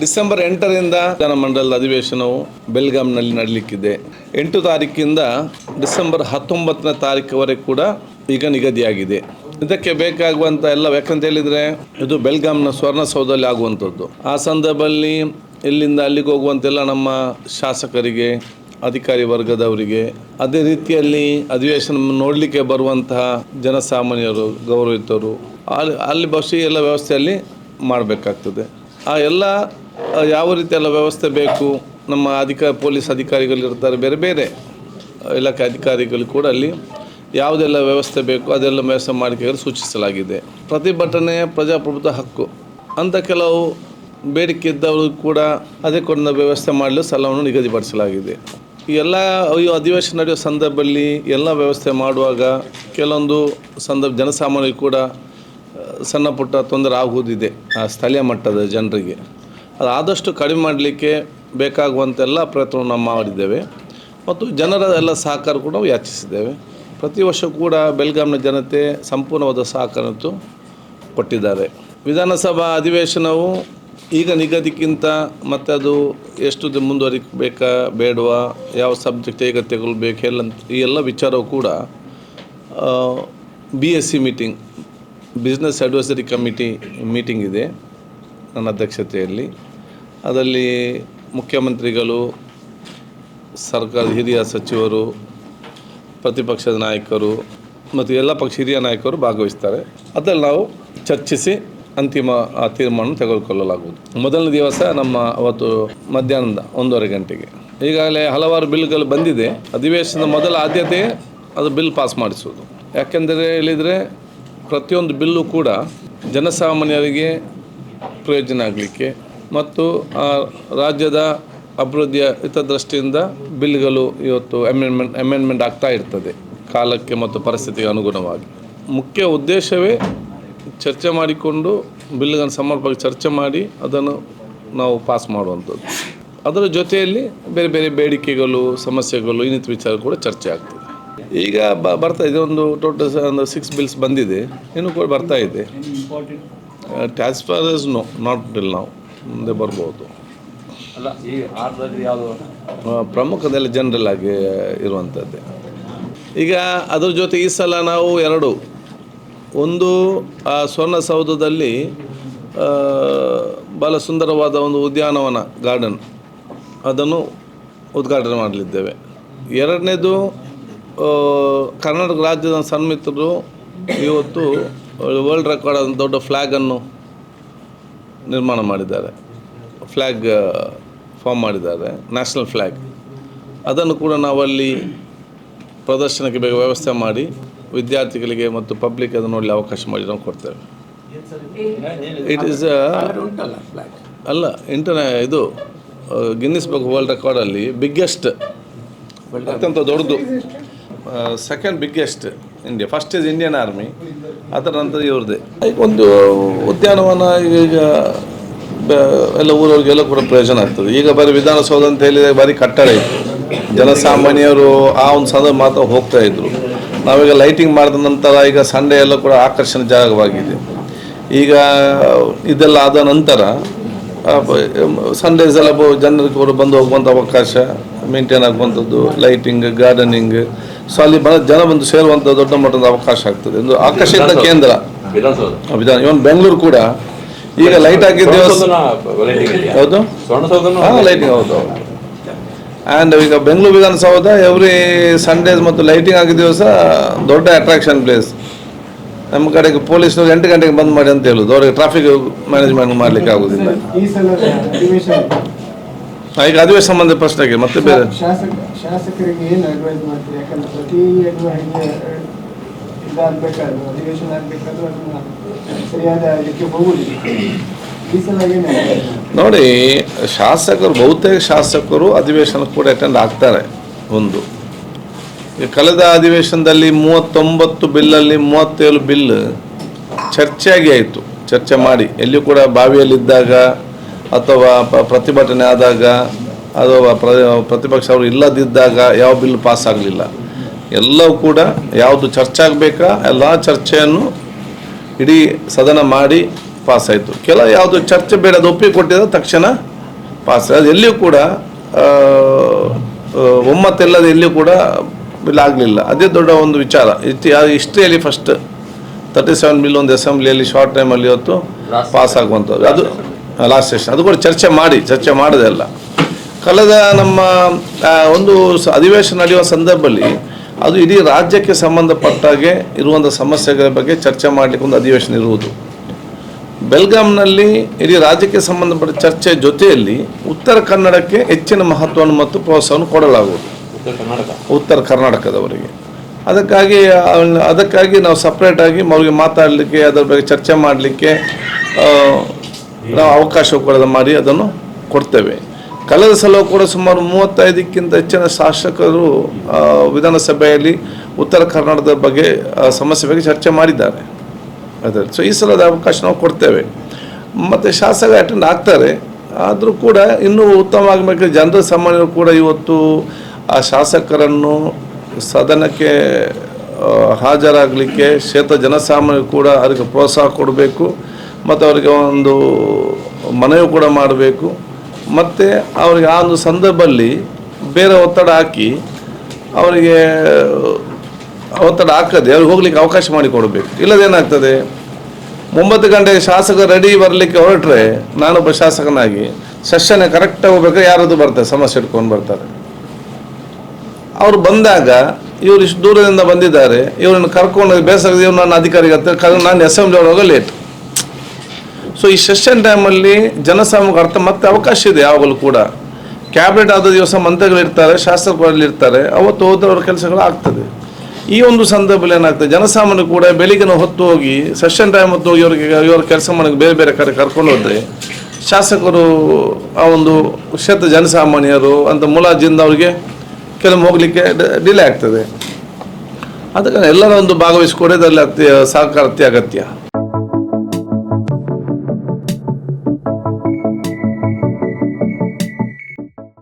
December ಎಂಟರಿಂದ ವಿಧಾನಮಂಡಲದ ಅಧಿವೇಶನವು ಬೆಲ್ಗಾಮ್ನಲ್ಲಿ ನಡೆಯಲಿಕ್ಕಿದೆ ಎಂಟು ತಾರೀಕಿಂದ ಡಿಸೆಂಬರ್ ಹತ್ತೊಂಬತ್ತನೇ ತಾರೀಕುವರೆಗೆ ಕೂಡ ಈಗ ನಿಗದಿಯಾಗಿದೆ. ಇದಕ್ಕೆ ಬೇಕಾಗುವಂಥ ಎಲ್ಲ ಯಾಕಂತ ಹೇಳಿದರೆ ಇದು ಬೆಲ್ಗಾಂನ ಸ್ವರ್ಣಸೌಧದಲ್ಲಿ ಆಗುವಂಥದ್ದು. ಆ ಸಂದರ್ಭದಲ್ಲಿ ಇಲ್ಲಿಂದ ಅಲ್ಲಿಗೆ ಹೋಗುವಂತೆಲ್ಲ ನಮ್ಮ ಶಾಸಕರಿಗೆ, ಅಧಿಕಾರಿ ವರ್ಗದವರಿಗೆ, ಅದೇ ರೀತಿಯಲ್ಲಿ ಅಧಿವೇಶನ ನೋಡಲಿಕ್ಕೆ ಬರುವಂತಹ ಜನಸಾಮಾನ್ಯರು, ಗೌರವಿತರು, ಅಲ್ಲಿ ಅಲ್ಲಿ ಬಹುಶಃ ಎಲ್ಲ ವ್ಯವಸ್ಥೆಯಲ್ಲಿ ಮಾಡಬೇಕಾಗ್ತದೆ. ಆ ಎಲ್ಲ ಯಾವ ರೀತಿ ಎಲ್ಲ ವ್ಯವಸ್ಥೆ ಬೇಕು? ನಮ್ಮ ಅಧಿಕಾರಿ ಪೊಲೀಸ್ ಅಧಿಕಾರಿಗಳು ಇರ್ತಾರೆ, ಬೇರೆ ಬೇರೆ ಇಲಾಖೆ ಅಧಿಕಾರಿಗಳು ಕೂಡ ಅಲ್ಲಿ ಯಾವುದೆಲ್ಲ ವ್ಯವಸ್ಥೆ ಬೇಕು, ಅದೆಲ್ಲ ವ್ಯವಸ್ಥೆ ಮಾಡಿಕೆಗಳು ಸೂಚಿಸಲಾಗಿದೆ. ಪ್ರತಿಭಟನೆ ಪ್ರಜಾಪ್ರಭುತ್ವ ಹಕ್ಕು. ಅಂಥ ಕೆಲವು ಬೇಡಿಕೆ ಇದ್ದವರು ಕೂಡ ಅದೇ ಅದಕ್ಕೊಂದು ವ್ಯವಸ್ಥೆ ಮಾಡಲು ಸ್ಥಳವನ್ನು ನಿಗದಿಪಡಿಸಲಾಗಿದೆ. ಎಲ್ಲ ಅಧಿವೇಶನ ನಡೆಯುವ ಸಂದರ್ಭದಲ್ಲಿ ಎಲ್ಲ ವ್ಯವಸ್ಥೆ ಮಾಡುವಾಗ ಕೆಲವೊಂದು ಸಂದರ್ಭ, ಜನಸಾಮಾನ್ಯರು ಕೂಡ ಸಣ್ಣ ಪುಟ್ಟ ತೊಂದರೆ ಆಗುವುದಿದೆ ಆ ಸ್ಥಳೀಯ ಮಟ್ಟದ ಜನರಿಗೆ. ಅದು ಆದಷ್ಟು ಕಡಿಮೆ ಮಾಡಲಿಕ್ಕೆ ಬೇಕಾಗುವಂತೆಲ್ಲ ಪ್ರಯತ್ನವನ್ನು ನಾವು ಮಾಡಿದ್ದೇವೆ. ಮತ್ತು ಜನರ ಎಲ್ಲ ಸಹಕಾರ ಕೂಡ ಯಾಚಿಸಿದ್ದೇವೆ. ಪ್ರತಿ ವರ್ಷ ಕೂಡ ಬೆಲ್ಗಾಮ್ನ ಜನತೆ ಸಂಪೂರ್ಣವಾದ ಸಹಕಾರತ್ತು ಕೊಟ್ಟಿದ್ದಾರೆ. ವಿಧಾನಸಭಾ ಅಧಿವೇಶನವು ಈಗ ನಿಗದಿಕ್ಕಿಂತ ಮತ್ತು ಅದು ಎಷ್ಟು ಮುಂದುವರಿಬೇಕಾ, ಬೇಡವಾ, ಯಾವ ಸಬ್ಜೆಕ್ಟ್ ಹೇಗೆ ತಗೊಳ್ಬೇಕು, ಎಲ್ಲ ಈ ಎಲ್ಲ ವಿಚಾರವು ಕೂಡ B S C meeting business advisory committee meeting ಇದೆ ನನ್ನ ಅಧ್ಯಕ್ಷತೆಯಲ್ಲಿ. ಅದರಲ್ಲಿ ಮುಖ್ಯಮಂತ್ರಿಗಳು ಸರ್ಕಾರದ ಹಿರಿಯ ಸಚಿವರು, ಪ್ರತಿಪಕ್ಷದ ನಾಯಕರು ಮತ್ತು ಎಲ್ಲ ಪಕ್ಷ ಹಿರಿಯ ನಾಯಕರು ಭಾಗವಹಿಸ್ತಾರೆ. ಅದರಲ್ಲಿ ನಾವು ಚರ್ಚಿಸಿ ಅಂತಿಮ ತೀರ್ಮಾನ ತೆಗೆದುಕೊಳ್ಳಲಾಗುವುದು. ಮೊದಲನೇ ದಿವಸ ನಮ್ಮ ಅವತ್ತು ಮಧ್ಯಾಹ್ನದ ಒಂದೂವರೆ ಗಂಟೆಗೆ. ಈಗಾಗಲೇ ಹಲವಾರು ಬಿಲ್ಗಳು ಬಂದಿದೆ. ಅಧಿವೇಶನದ ಮೊದಲ ಆದ್ಯತೆ ಅದು ಬಿಲ್ ಪಾಸ್ ಮಾಡಿಸುವುದು. ಯಾಕೆಂದರೆ ಹೇಳಿದರೆ ಪ್ರತಿಯೊಂದು ಬಿಲ್ಲು ಕೂಡ ಜನಸಾಮಾನ್ಯರಿಗೆ ಪ್ರಯೋಜನ ಆಗಲಿಕ್ಕೆ ಮತ್ತು ರಾಜ್ಯದ ಅಭಿವೃದ್ಧಿಯ ಹಿತದೃಷ್ಟಿಯಿಂದ ಬಿಲ್ಗಳು ಇವತ್ತು ಅಮೆಂಡ್ಮೆಂಟ್ ಅಮೆಂಡ್ಮೆಂಟ್ ಆಗ್ತಾ ಇರ್ತದೆ, ಕಾಲಕ್ಕೆ ಮತ್ತು ಪರಿಸ್ಥಿತಿಗೆ ಅನುಗುಣವಾಗಿ. ಮುಖ್ಯ ಉದ್ದೇಶವೇ ಚರ್ಚೆ ಮಾಡಿಕೊಂಡು, ಬಿಲ್ಗಳನ್ನು ಸಮರ್ಪಕ ಚರ್ಚೆ ಮಾಡಿ ಅದನ್ನು ನಾವು ಪಾಸ್ ಮಾಡುವಂಥದ್ದು. ಅದರ ಜೊತೆಯಲ್ಲಿ ಬೇರೆ ಬೇರೆ ಬೇಡಿಕೆಗಳು, ಸಮಸ್ಯೆಗಳು ಇನ್ನಿತ ವಿಚಾರ ಕೂಡ ಚರ್ಚೆ ಆಗ್ತದೆ. ಈಗ ಬ ಬರ್ತಾ ಇದೆ ಒಂದು ಟೋಟಲ್ ಒಂದು ಸಿಕ್ಸ್ ಬಿಲ್ಸ್ ಬಂದಿದೆ. ಇನ್ನು ಕೂಡ ಬರ್ತಾ ಇದೆ. Tax for is no not till ನಾವು ಮುಂದೆ ಬರ್ಬೋದು. ಪ್ರಮುಖದಲ್ಲಿ ಜನರಲ್ ಆಗಿ ಇರುವಂಥದ್ದೇ ಈಗ ಅದ್ರ ಜೊತೆ ಈ ಸಲ ನಾವು ಎರಡು. ಒಂದು ಆ ಸ್ವರ್ಣಸೌಧದಲ್ಲಿ ಬಹಳ ಸುಂದರವಾದ ಒಂದು ಉದ್ಯಾನವನ ಗಾರ್ಡನ್ ಅದನ್ನು ಉದ್ಘಾಟನೆ ಮಾಡಲಿದ್ದೇವೆ. ಎರಡನೇದು ಕರ್ನಾಟಕ ರಾಜ್ಯದ ಸನ್ಮಿತ್ರರು ಇವತ್ತು ವರ್ಲ್ಡ್ ರೆಕಾರ್ಡ್ ದೊಡ್ಡ ಫ್ಲ್ಯಾಗನ್ನು ನಿರ್ಮಾಣ ಮಾಡಿದ್ದಾರೆ. ಫ್ಲ್ಯಾಗ್ ಫಾರ್ಮ್ ಮಾಡಿದ್ದಾರೆ. ನ್ಯಾಷನಲ್ ಫ್ಲ್ಯಾಗ್ ಅದನ್ನು ಕೂಡ ನಾವಲ್ಲಿ ಪ್ರದರ್ಶನಕ್ಕೆ ಬೇಗ ವ್ಯವಸ್ಥೆ ಮಾಡಿ, ವಿದ್ಯಾರ್ಥಿಗಳಿಗೆ ಮತ್ತು ಪಬ್ಲಿಕ್ ಅದನ್ನು ನೋಡಲಿ ಅವಕಾಶ ಮಾಡಿ ನಾವು ಕೊಡ್ತೇವೆ. ಇಟ್ ಈಸ್ ಅಲ್ಲ ಇಂಟರ್ನ ಇದು ಗಿನ್ನಿಸ್ ಬುಕ್ ವರ್ಲ್ಡ್ ರೆಕಾರ್ಡಲ್ಲಿ ಬಿಗ್ಗೆಸ್ಟ್ ಅತ್ಯಂತ ದೊಡ್ಡದು. Second biggest India first is Indian army ಅದರ ನಂತರ ಇವ್ರದ್ದೇ. ಈಗ ಒಂದು ಉದ್ಯಾನವನ, ಈಗ ಎಲ್ಲ ಊರವ್ರಿಗೆಲ್ಲ ಕೂಡ ಪ್ರಯೋಜನ ಆಗ್ತದೆ. ಈಗ ಬರೀ ವಿಧಾನಸೌಧ ಅಂತ ಹೇಳಿದರೆ ಬರೀ ಕಟ್ಟಡ ಇತ್ತು ಜನಸಾಮಾನ್ಯರು ಆ ಒಂದು ಸಂದರ್ಭ ಮಾತ್ರ ಹೋಗ್ತಾ ಇದ್ರು. ನಾವೀಗ ಲೈಟಿಂಗ್ ಮಾಡಿದ ನಂತರ ಈಗ ಸಂಡೆ ಎಲ್ಲ ಕೂಡ ಆಕರ್ಷಣೆ ಜಾಗವಾಗಿದೆ. ಈಗ ಇದೆಲ್ಲ ಆದ ನಂತರ ಸಂಡೇಸ್ ಎಲ್ಲ ಜನರಿಗೆ ಕೂಡ ಬಂದು ಹೋಗುವಂಥ ಅವಕಾಶ ಮೇಂಟೈನ್ ಆಗುವಂಥದ್ದು ಲೈಟಿಂಗ್ ಗಾರ್ಡನಿಂಗ್ ಸೊ ಅಲ್ಲಿ ಬಹಳ ಜನ ಬಂದು ಸೇರುವಂಥ ದೊಡ್ಡ ಮಟ್ಟದ ಅವಕಾಶ ಆಗ್ತದೆ. ಒಂದು ಆಕರ್ಷಿತ ಕೇಂದ್ರ. ವಿಧಾನ ಇವನ್ ಬೆಂಗಳೂರು ಕೂಡ. ಈಗ ಲೈಟ್ ಲೈಟಿಂಗ್ ಹೌದು. ಲೈಟಿಂಗ್ ಹೌದು. ಆ್ಯಂಡ್ ಈಗ ಬೆಂಗಳೂರು ವಿಧಾನಸೌಧ ಎವ್ರಿ ಸಂಡೇಸ್ ಮತ್ತು ಲೈಟಿಂಗ್ ಆಗಿದ ದಿವಸ ದೊಡ್ಡ ಅಟ್ರಾಕ್ಷನ್ ಪ್ಲೇಸ್ ನಮ್ಮ ಕಡೆಗೆ ಪೊಲೀಸ್ನವ್ರು ಎಂಟು ಗಂಟೆಗೆ ಬಂದ್ ಮಾಡಿ ಅಂತ ಹೇಳುದು. ಅವ್ರಿಗೆ ಟ್ರಾಫಿಕ್ ಮ್ಯಾನೇಜ್ಮೆಂಟ್ ಮಾಡ್ಲಿಕ್ಕೆ ಆಗುದಿಲ್ಲ ಈ ಸಲದ ಅಧಿವೇಶನ ಆ, ಈಗ ಅದುವೇ ಸಂಬಂಧ ಪ್ರಶ್ನೆಗೆ ಮತ್ತೆ ಬೇರೆ. ಶಾಸಕ ಶಾಸಕರಿಗೆ ಏನು ಅಡ್ವೈಸ್ ಮಾಡ್ತೀರಿ? ಯಾಕಂದ್ರೆ ಪ್ರತಿ ಅಡ್ವೈಸ್ ಇದಾಗಬೇಕಾದ್ರು ಅಧಿವೇಶನ ಆಗಬೇಕಾದ್ರೂ ಅದನ್ನ ಸರಿಯಾದ ಇದಕ್ಕೆ ಹೋಗುದಿಲ್ಲ ಈ ಸಲ? ನೋಡಿ ಶಾಸಕರು ಬಹುತೇಕ ಶಾಸಕರು ಅಧಿವೇಶನ ಕೂಡ ಅಟೆಂಡ್ ಆಗ್ತಾರೆ ಒಂದು. ಕಳೆದ ಅಧಿವೇಶನದಲ್ಲಿ ಮೂವತ್ತೊಂಬತ್ತು ಬಿಲ್ಲಲ್ಲಿ ಮೂವತ್ತೇಳು ಬಿಲ್ ಚರ್ಚೆಯಾಗಿ ಆಯಿತು. ಚರ್ಚೆ ಮಾಡಿ ಎಲ್ಲಿಯೂ ಕೂಡ ಬಾವಿಯಲ್ಲಿದ್ದಾಗ ಅಥವಾ ಪ್ರತಿಭಟನೆ ಆದಾಗ ಅಥವಾ ಪ್ರ ಪ್ರತಿಪಕ್ಷ ಅವರು ಇಲ್ಲದಿದ್ದಾಗ ಯಾವ ಬಿಲ್ ಪಾಸ್ ಆಗಲಿಲ್ಲ. ಎಲ್ಲವೂ ಕೂಡ ಯಾವುದು ಚರ್ಚೆ ಆಗಬೇಕಾ? ಎಲ್ಲ ಚರ್ಚೆಯನ್ನು ಇಡೀ ಸದನ ಮಾಡಿ ಪಾಸ್ ಆಯಿತು. ಕೆಲ ಯಾವುದು ಚರ್ಚೆ ಬೇಡ ಅದು ಒಪ್ಪಿಗೆ ಕೊಟ್ಟಿದ್ರೆ ತಕ್ಷಣ ಪಾಸ್ ಅದು ಎಲ್ಲಿಯೂ ಕೂಡ ಒಮ್ಮತ್ತಿಲ್ಲದೆ ಎಲ್ಲಿಯೂ ಕೂಡ ಆಗಲಿಲ್ಲ. ಅದೇ ದೊಡ್ಡ ಒಂದು ವಿಚಾರ. ಇತಿ ಹಿಸ್ಟ್ರಿಯಲ್ಲಿ ಫಸ್ಟ್ ತರ್ಟಿ ಸೆವೆನ್ ಬಿಲ್ ಒಂದು ಅಸೆಂಬ್ಲಿಯಲ್ಲಿ ಶಾರ್ಟ್ ಟೈಮಲ್ಲಿ ಇವತ್ತು ಪಾಸ್ ಆಗುವಂಥದ್ದು. ಅದು ಲಾಸ್ಟ್ ಸೆಷನ್ ಅದು ಕೂಡ ಚರ್ಚೆ ಮಾಡಿ ಚರ್ಚೆ ಮಾಡಿದೆ ಅಲ್ಲ. ಕಳೆದ ನಮ್ಮ ಒಂದು ಅಧಿವೇಶನ ನಡೆಯುವ ಸಂದರ್ಭದಲ್ಲಿ ಅದು ಇಡೀ ರಾಜ್ಯಕ್ಕೆ ಸಂಬಂಧಪಟ್ಟಾಗೆ ಇರುವಂಥ ಸಮಸ್ಯೆಗಳ ಬಗ್ಗೆ ಚರ್ಚೆ ಮಾಡಲಿಕ್ಕೆ ಒಂದು ಅಧಿವೇಶನ ಇರುವುದು. ಬೆಲ್ಗಾಮ್ನಲ್ಲಿ ಇಡೀ ರಾಜ್ಯಕ್ಕೆ ಸಂಬಂಧಪಟ್ಟ ಚರ್ಚೆ ಜೊತೆಯಲ್ಲಿ ಉತ್ತರ ಕನ್ನಡಕ್ಕೆ ಹೆಚ್ಚಿನ ಮಹತ್ವವನ್ನು ಮತ್ತು ಪ್ರೋತ್ಸಾಹವನ್ನು ಕೊಡಲಾಗುವುದು. ಉತ್ತರ ಕರ್ನಾಟಕದವರಿಗೆ. ಅದಕ್ಕಾಗಿ ಅದಕ್ಕಾಗಿ ನಾವು ಸಪ್ರೇಟಾಗಿ ಅವ್ರಿಗೆ ಮಾತಾಡಲಿಕ್ಕೆ ಅದರ ಬಗ್ಗೆ ಚರ್ಚೆ ಮಾಡಲಿಕ್ಕೆ ನಾವು ಅವಕಾಶ ಕೂಡ ಮಾಡಿ ಅದನ್ನು ಕೊಡ್ತೇವೆ. ಕಳೆದ ಸಲ ಕೂಡ ಸುಮಾರು ಮೂವತ್ತೈದಕ್ಕಿಂತ ಹೆಚ್ಚಿನ ಶಾಸಕರು ವಿಧಾನಸಭೆಯಲ್ಲಿ ಉತ್ತರ ಕರ್ನಾಟಕದ ಬಗ್ಗೆ ಸಮಸ್ಯೆ ಬಗ್ಗೆ ಚರ್ಚೆ ಮಾಡಿದ್ದಾರೆ. ಅದೇ ಸೊ ಈ ಸಲದ ಅವಕಾಶ ನಾವು ಕೊಡ್ತೇವೆ. ಮತ್ತು ಶಾಸಕ ಅಟೆಂಡ್ ಆಗ್ತಾರೆ. ಆದರೂ ಕೂಡ ಇನ್ನೂ ಉತ್ತಮವಾಗಿ ಜನರ ಸಾಮಾನ್ಯರು ಕೂಡ ಇವತ್ತು, ಆ, ಶಾಸಕರನ್ನು ಸದನಕ್ಕೆ ಹಾಜರಾಗಲಿಕ್ಕೆ, ಕ್ಷೇತ್ರ ಜನಸಾಮಾನ್ಯರು ಕೂಡ ಅದಕ್ಕೆ ಪ್ರೋತ್ಸಾಹ ಕೊಡಬೇಕು. ಮತ್ತು ಅವರಿಗೆ ಒಂದು ಮನವಿ ಕೂಡ ಮಾಡಬೇಕು. ಮತ್ತು ಅವರಿಗೆ ಆ ಒಂದು ಸಂದರ್ಭದಲ್ಲಿ ಬೇರೆ ಒತ್ತಡ ಹಾಕಿ ಅವರಿಗೆ ಒತ್ತಡ ಹಾಕದೆ ಅವ್ರಿಗೆ ಹೋಗ್ಲಿಕ್ಕೆ ಅವಕಾಶ ಮಾಡಿಕೊಡಬೇಕು ಇಲ್ಲದೇನಾಗ್ತದೆ ಒಂಬತ್ತು ಗಂಟೆಗೆ ಶಾಸಕ ರೆಡಿ ಬರಲಿಕ್ಕೆ ಹೊರಟ್ರೆ ನಾನೊಬ್ಬ ಶಾಸಕನಾಗಿ ಸೆಷನ್ ಕರೆಕ್ಟಾಗಿ ಹೋಗ್ಬೇಕಾದ್ರೆ ಯಾರದು ಬರ್ತಾರೆ, ಸಮಸ್ಯೆ ಇಟ್ಕೊಂಡು ಬರ್ತಾರೆ. ಅವರು ಬಂದಾಗ ಇವರು ಇಷ್ಟು ದೂರದಿಂದ ಬಂದಿದ್ದಾರೆ, ಇವ್ರನ್ನ ಕರ್ಕೊಂಡು ಬೇಸರ ಇವ್ರು ನನ್ನ ಅಧಿಕಾರಿಗೆ ಹತ್ತಿರ ನಾನು ಅಸೆಂಬ್ಲಿ ಒಳಗೆ ಲೇಟ್ ಸೊ ಈ ಸೆಷನ್ ಟೈಮಲ್ಲಿ ಜನಸಾಮಾನ್ಯ ಅರ್ಥ ಮತ್ತೆ ಅವಕಾಶ ಇದೆ ಯಾವಾಗಲೂ ಕೂಡ. ಕ್ಯಾಬಿನೆಟ್ ಆದ ದಿವಸ ಮಂತ್ರಿಗಳಿರ್ತಾರೆ ಶಾಸಕರಲ್ಲಿ ಇರ್ತಾರೆ ಅವತ್ತು ಅವ್ರ ಕೆಲಸಗಳು ಆಗ್ತದೆ. ಈ ಒಂದು ಸಂದರ್ಭದಲ್ಲಿ ಏನಾಗ್ತದೆ ಜನಸಾಮಾನ್ಯ ಕೂಡ ಬೆಳಿಗ್ಗೆ ಹೊತ್ತು ಹೋಗಿ ಸೆಷನ್ ಟೈಮ್ ಹೊತ್ತು ಹೋಗಿ ಇವರಿಗೆ ಇವರ ಕೆಲಸ ಮಾಡೋಕೆ ಬೇರೆ ಬೇರೆ ಕಡೆ ಕರ್ಕೊಂಡು ಹೋದರೆ, ಶಾಸಕರು ಆ ಒಂದು ಕ್ಷೇತ್ರ ಜನಸಾಮಾನ್ಯರು ಅಂತ ಮುಲಾಜಿಂದ ಅವರಿಗೆ ಕೆಲವು ಹೋಗಲಿಕ್ಕೆ ಡಿಲೇ ಆಗ್ತದೆ. ಅದಕ್ಕೆ ಎಲ್ಲರ ಒಂದು ಭಾಗವಹಿಸಿಕೊಡೋದ್ರಲ್ಲಿ ಅತ್ಯ, ಸಹಕಾರ ಅತ್ಯಗತ್ಯ.